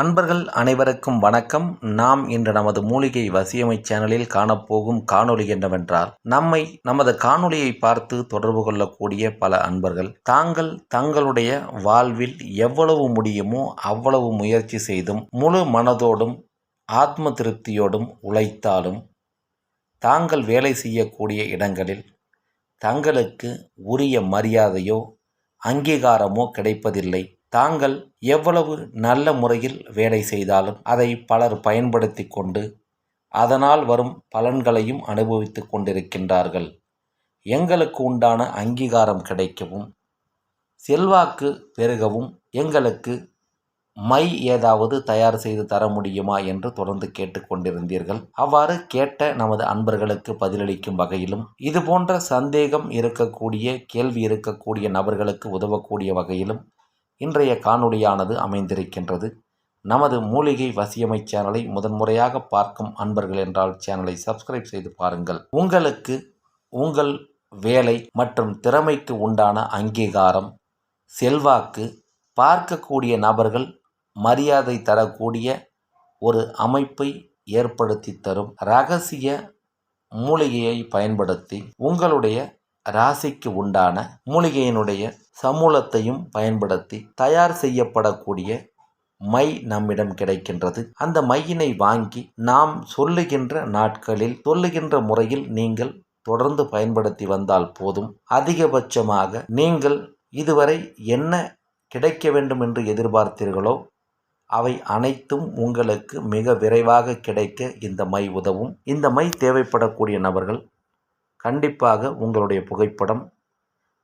அன்பர்கள் அனைவருக்கும் வணக்கம். நாம் இன்று நமது மூலிகை வசியமை சேனலில் காணப்போகும் காணொளி என்னவென்றால் நம்மை நமது காணொலியை பார்த்து தொடர்பு கொள்ளக்கூடிய பல அன்பர்கள் தாங்கள் தங்களுடைய வாழ்வில் எவ்வளவு முடியுமோ அவ்வளவு முயற்சி செய்தும் முழு மனதோடும் ஆத்ம திருப்தியோடும் உழைத்தாலும் தாங்கள் வேலை செய்யக்கூடிய இடங்களில் தங்களுக்கு உரிய மரியாதையோ அங்கீகாரமோ கிடைப்பதில்லை. தாங்கள் எவ்வளவு நல்ல முறையில் வேலை செய்தாலும் அதை பலர் பயன்படுத்தி கொண்டு அதனால் வரும் பலன்களையும் அனுபவித்து கொண்டிருக்கின்றார்கள். எங்களுக்கு உண்டான அங்கீகாரம் கிடைக்கவும் செல்வாக்கு பெருகவும் எங்களுக்கு மை ஏதாவது தயார் செய்து தர முடியுமா என்று தொடர்ந்து கேட்டுக்கொண்டிருந்தீர்கள் அவ்வாறு கேட்ட நமது அன்பர்களுக்கு பதிலளிக்கும் வகையிலும் இதுபோன்ற சந்தேகம் இருக்கக்கூடிய கேள்வி இருக்கக்கூடிய நபர்களுக்கு உதவக்கூடிய வகையிலும் இன்றைய காணொளியானது அமைந்திருக்கின்றது. நமது மூலிகை வசியமை சேனலை முதன்முறையாக பார்க்கும் அன்பர்கள் என்றால் சேனலை சப்ஸ்கிரைப் செய்து பாருங்கள். உங்களுக்கு உங்கள் வேலை மற்றும் திறமைக்கு உண்டான அங்கீகாரம் செல்வாக்கு பார்க்கக்கூடிய நபர்கள் மரியாதை தரக்கூடிய ஒரு அமைப்பை ஏற்படுத்தி தரும் ரகசிய மூலிகையை பயன்படுத்தி உங்களுடைய ராசிக்கு உண்டான மூலிகையினுடைய சமூலத்தையும் பயன்படுத்தி தயார் செய்யப்படக்கூடிய மை நம்மிடம் கிடைக்கின்றது. அந்த மையினை வாங்கி நாம் சொல்லுகின்ற நாட்களில் சொல்லுகின்ற முறையில் நீங்கள் தொடர்ந்து பயன்படுத்தி வந்தால் போதும். அதிகபட்சமாக நீங்கள் இதுவரை என்ன கிடைக்க வேண்டும் என்று எதிர்பார்த்தீர்களோ அவை அனைத்தும் உங்களுக்கு மிக விரைவாக கிடைக்க இந்த மை உதவும். இந்த மை தேவைப்படக்கூடிய நபர்கள் கண்டிப்பாக உங்களுடைய புகைப்படம்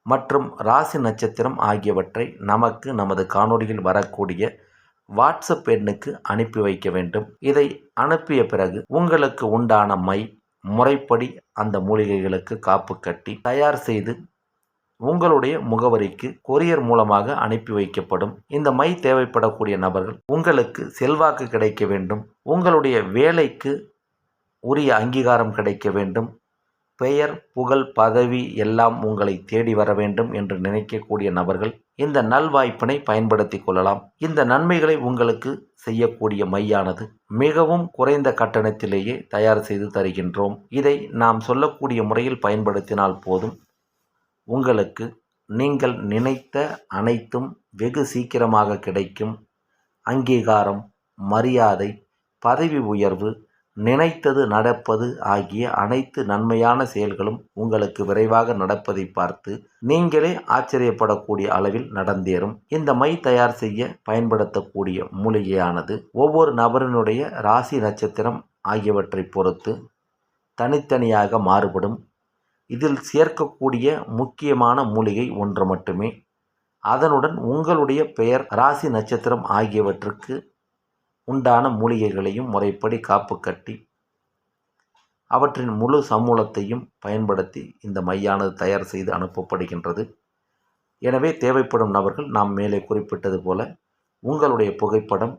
மற்றும் ராசி நட்சத்திரம் ஆகியவற்றை நமக்கு நமது காணொளியில் வரக்கூடிய வாட்ஸ்அப் எண்ணுக்கு அனுப்பி வைக்க வேண்டும். இதை அனுப்பிய பிறகு உங்களுக்கு உண்டான மை முறைப்படி அந்த மூலிகைகளுக்கு காப்பு கட்டி தயார் செய்து உங்களுடைய முகவரிக்கு கொரியர் மூலமாக அனுப்பி வைக்கப்படும். இந்த மை தேவைப்படக்கூடிய நபர்கள் உங்களுக்கு செல்வாக்கு கிடைக்க வேண்டும். உங்களுடைய வேலைக்கு உரிய அங்கீகாரம் கிடைக்க வேண்டும். பெயர் புகழ் பதவி எல்லாம் உங்களை தேடி வர வேண்டும் என்று நினைக்கக்கூடிய நபர்கள் இந்த நல்வாய்ப்பினை பயன்படுத்தி கொள்ளலாம். இந்த நன்மைகளை உங்களுக்கு செய்யக்கூடிய மையானது மிகவும் குறைந்த கட்டணத்திலேயே தயார் செய்து தருகின்றோம். இதை நாம் சொல்லக்கூடிய முறையில் பயன்படுத்தினால் போதும். உங்களுக்கு நீங்கள் நினைத்த அனைத்தும் வெகு சீக்கிரமாக கிடைக்கும். அங்கீகாரம் மரியாதை பதவி உயர்வு நினைத்தது நடப்பது ஆகிய அனைத்து நன்மையான செயல்களும் உங்களுக்கு விரைவாக நடப்பதை பார்த்து நீங்களே ஆச்சரியப்படக்கூடிய அளவில் நடந்தேறும். இந்த மை தயார் செய்ய பயன்படுத்தக்கூடிய மூலிகையானது ஒவ்வொரு நபரினுடைய ராசி நட்சத்திரம் ஆகியவற்றை பொறுத்து தனித்தனியாக மாறுபடும். இதில் சேர்க்கக்கூடிய முக்கியமான மூலிகை ஒன்று மட்டுமே. அதனுடன் உங்களுடைய பெயர் ராசி நட்சத்திரம் ஆகியவற்றுக்கு உண்டான மூலிகைகளையும் முறைப்படி காப்பு கட்டி அவற்றின் முழு சமூலத்தையும் பயன்படுத்தி இந்த மையானது தயார் செய்து அனுப்பப்படுகின்றது. எனவே தேவைப்படும் நபர்கள் நாம் மேலே குறிப்பிட்டது போல உங்களுடைய புகைப்படம்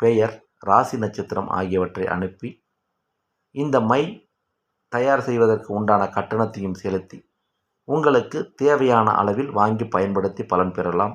பெயர் ராசி நட்சத்திரம் ஆகியவற்றை அனுப்பி இந்த மை தயார் செய்வதற்கு உண்டான கட்டணத்தையும் செலுத்தி உங்களுக்கு தேவையான அளவில் வாங்கி பயன்படுத்தி பலன் பெறலாம்.